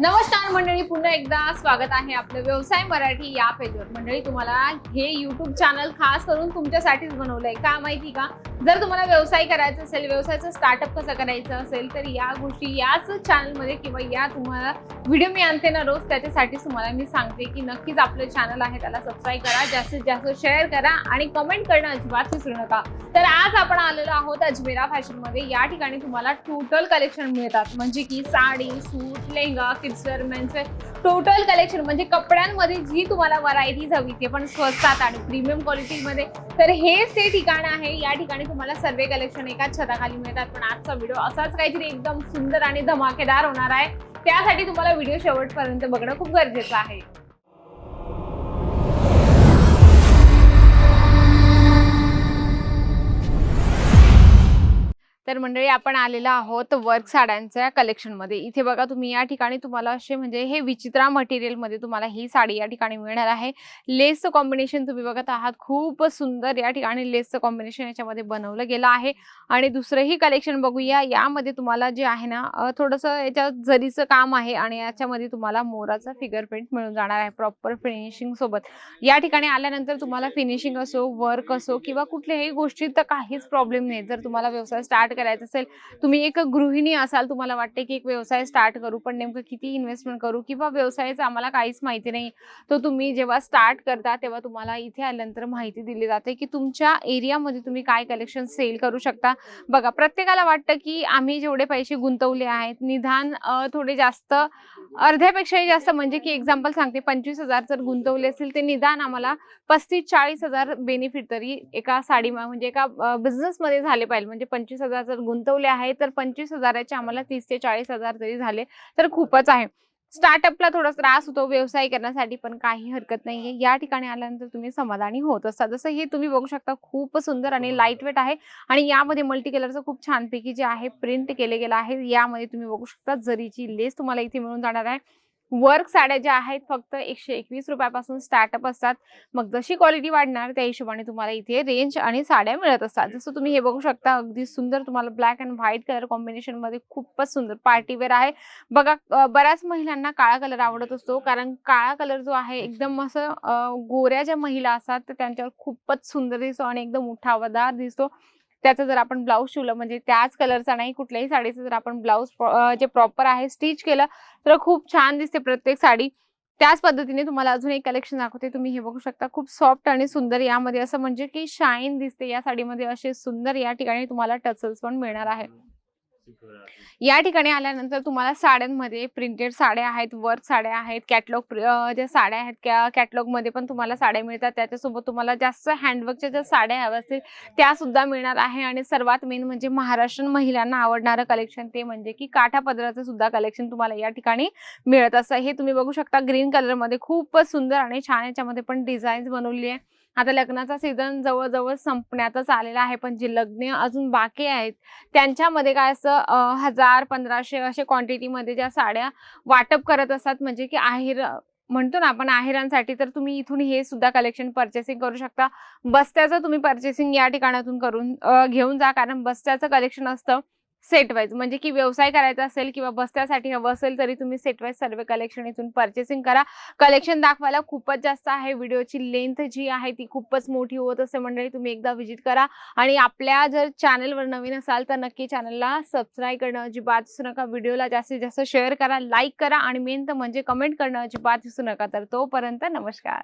Não नमस्कार मंडळी पुन्हा एकदा स्वागत आहे आपलं व्यवसाय मराठी या पेजवर मंडळी तुम्हाला हे युट्यूब चॅनल खास करून तुमच्यासाठीच बनवलंय. का माहिती का? जर तुम्हाला व्यवसाय करायचा असेल व्यवसायाचं स्टार्टअप कसं करायचं असेल तर या गोष्टी याच चॅनलमध्ये किंवा या तुम्हाला व्हिडिओ मी आणते ना रोज त्याच्यासाठीच तुम्हाला मी सांगते की नक्कीच आपलं चॅनल आहे त्याला सबस्क्राईब करा जास्तीत जास्त शेअर करा आणि कमेंट करणं अजिबात विसरू नका. तर आज आपण आलेलो आहोत अजमेरा फॅशनमध्ये या ठिकाणी तुम्हाला टोटल कलेक्शन मिळतात. म्हणजे की sari suit lehenga kidswear menswear total collection म्हणजे कपड्यांमध्ये जी तुम्हाला व्हरायटीज हवी ते पण स्वस्तात आणि. प्रीमियम क्वालिटीमध्ये तर हेच ते ठिकाण आहे. या ठिकाणी तुम्हाला सर्व कलेक्शन एकाच छताखाली मिळतात. पण आजचा व्हिडिओ असाच काहीतरी एकदम सुंदर आणि धमाकेदार होणार आहे. त्यासाठी तुम्हाला व्हिडिओ शेवटपर्यंत बघणं खूप गरजेचं आहे. तर मंडळी आपण आलेलो आहोत वर्क साड्यांच्या कलेक्शनमध्ये इथे बघा तुम्ही या ठिकाणी तुम्हाला असे म्हणजे हे विचित्रा मटेरियलमध्ये तुम्हाला ही साडी या ठिकाणी मिळणार आहे. लेसचं कॉम्बिनेशन तुम्ही बघत आहात. खूप सुंदर या ठिकाणी लेसचं कॉम्बिनेशन याच्यामध्ये बनवलं गेलं आहे. आणि दुसरंही कलेक्शन बघूया. यामध्ये तुम्हाला जे आहे ना थोडस थोडंसं याच्यात जरीचं काम आहे आणि याच्यामध्ये तुम्हाला मोराचा फिगर प्रिंट मिळून जाणार आहे प्रॉपर फिनिशिंग सोबत. या ठिकाणी आल्यानंतर तुम्हाला फिनिशिंग असो वर्क असो किंवा कुठल्याही गोष्टीत तर काहीच प्रॉब्लेम नाही. जर तुम्हाला व्यवसाय स्टार्ट करायचा असेल तुम्ही एक गृहिणी असाल तुम्हाला वाटते की एक व्यवसाय स्टार्ट करू पण नेमकं किती इन्व्हेस्टमेंट करू किंवा व्यवसायाचं आम्हाला काहीच माहिती नाही. तो तुम्ही जेव्हा स्टार्ट करता तेव्हा तुम्हाला इथे आल्यानंतर माहिती दिली जाते की तुमच्या एरियामध्ये तुम्ही काय कलेक्शन सेल करू शकता. बघा प्रत्येकाला वाटतं की आम्ही जेवढे पैसे गुंतवले आहेत निदान थोडे जास्त अर्ध्यापेक्षाही जास्त म्हणजे की एक्झाम्पल सांगते पंचवीस हजार जर गुंतवले असेल ते निदान आम्हाला पस्तीस चाळीस हजार बेनिफिट तरी एका साडी म्हणजे एका बिझनेसमध्ये झाले पाहिजे. म्हणजे पंचवीस हजार जर गुंतवले आहे तर पंचवीस हजाराचे आम्हाला तीस ते चाळीस हजार तरी झाले तर खूपच आहे. स्टार्टअपला थोडा त्रास होतो व्यवसाय करण्यासाठी पण काही हरकत नाहीये. या ठिकाणी आल्यानंतर तुम्ही समाधानी होत असता जसं हे तुम्ही बघू शकता खूप सुंदर आणि लाइट वेट आहे आणि यामध्ये मल्टी कलरचं खूप छानपैकी जे आहे प्रिंट केले गेलं आहे. यामध्ये तुम्ही बघू शकता जरीची लेस तुम्हाला इथे मिळून जाणार आहे. वर्क साड्या ज्या आहेत फक्त एकशे एकवीस रुपयापासून स्टार्टअप असतात. मग जशी क्वालिटी वाढणार त्या हिशोबाने तुम्हाला इथे रेंज आणि साड्या मिळत असतात. जसं तुम्ही हे बघू शकता अगदी सुंदर तुम्हाला ब्लॅक अँड व्हाईट कलर कॉम्बिनेशनमध्ये खूपच सुंदर पार्टीवेअर आहे. बघा बऱ्याच महिलांना काळा कलर आवडत असतो. कारण काळा कलर जो आहे एकदम असं गोऱ्या ज्या महिला असतात तर त्यांच्यावर खूपच सुंदर दिसतो आणि एकदम उठावदार दिसतो. त्याचं जर आपण ब्लाऊज शिवलं म्हणजे त्याच कलरचा नाही कुठल्याही साडीचं जर आपण ब्लाऊज जे प्रॉपर आहे स्टिच केलं तर खूप छान दिसते प्रत्येक साडी. त्याच पद्धतीने तुम्हाला अजून एक कलेक्शन दाखवते. तुम्ही हे बघू शकता खूप सॉफ्ट आणि सुंदर यामध्ये. असं म्हणजे की शाईन दिसते या साडीमध्ये असे सुंदर या ठिकाणी तुम्हाला टचल्स पण मिळणार आहे या ठिकाणी आल्यानंतर तुम्हाला साड्यांमध्ये प्रिंटेड साड्या आहेत वर्क साड्या आहेत कॅटलॉग ज्या साड्या आहेत त्या कॅटलॉगमध्ये पण तुम्हाला साड्या मिळतात. त्याच्यासोबत तुम्हाला जास्त हँडवर्कच्या ज्या साड्या हव्या असतील त्या सुद्धा मिळणार आहे. आणि सर्वात मेन म्हणजे महाराष्ट्रीयन महिलांना आवडणारं कलेक्शन ते म्हणजे की काठा पदराचं सुद्धा कलेक्शन तुम्हाला या ठिकाणी मिळत असं हे तुम्ही बघू शकता ग्रीन कलरमध्ये खूपच सुंदर आणि छान याच्यामध्ये पण डिझाईन्स बनवली आहे. आता लग्नाचा सीझन जवळजवळ संपण्यातच आलेला आहे पण जे लग्न अजून बाकी आहेत त्यांच्यामध्ये काय असं हजार पंधराशे असे क्वांटिटीमध्ये ज्या साड्या वाटप करत असतात म्हणजे की आहेर म्हणतो ना आपण आहेरांसाठी तर तुम्ही इथून हे सुद्धा कलेक्शन परचेसिंग करू शकता. बस्त्याचं तुम्ही परचेसिंग या ठिकाणातून करून घेऊन जा कारण बस्त्याचं कलेक्शन असतं. सेट वाईज म्हणजे की व्यवसाय करायचा असेल किंवा बसण्यासाठी हवं असेल तरी तुम्ही सेट वाईज सर्व कलेक्शन इथून परचेसिंग करा. कलेक्शन दाखवायला खूपच जास्त आहे. व्हिडिओची लेंथ जी आहे ती खूपच मोठी होत असते मंडळी तुम्ही एकदा व्हिजिट करा. आणि आपल्या जर चॅनलवर नवीन असाल तर नक्की चॅनलला सबस्क्राईब करणं अजिबात विसरू नका. व्हिडिओला जास्तीत जास्त शेअर करा लाईक करा आणि मेन तर म्हणजे कमेंट करणं अजिबात विसरू नका. तर तोपर्यंत नमस्कार.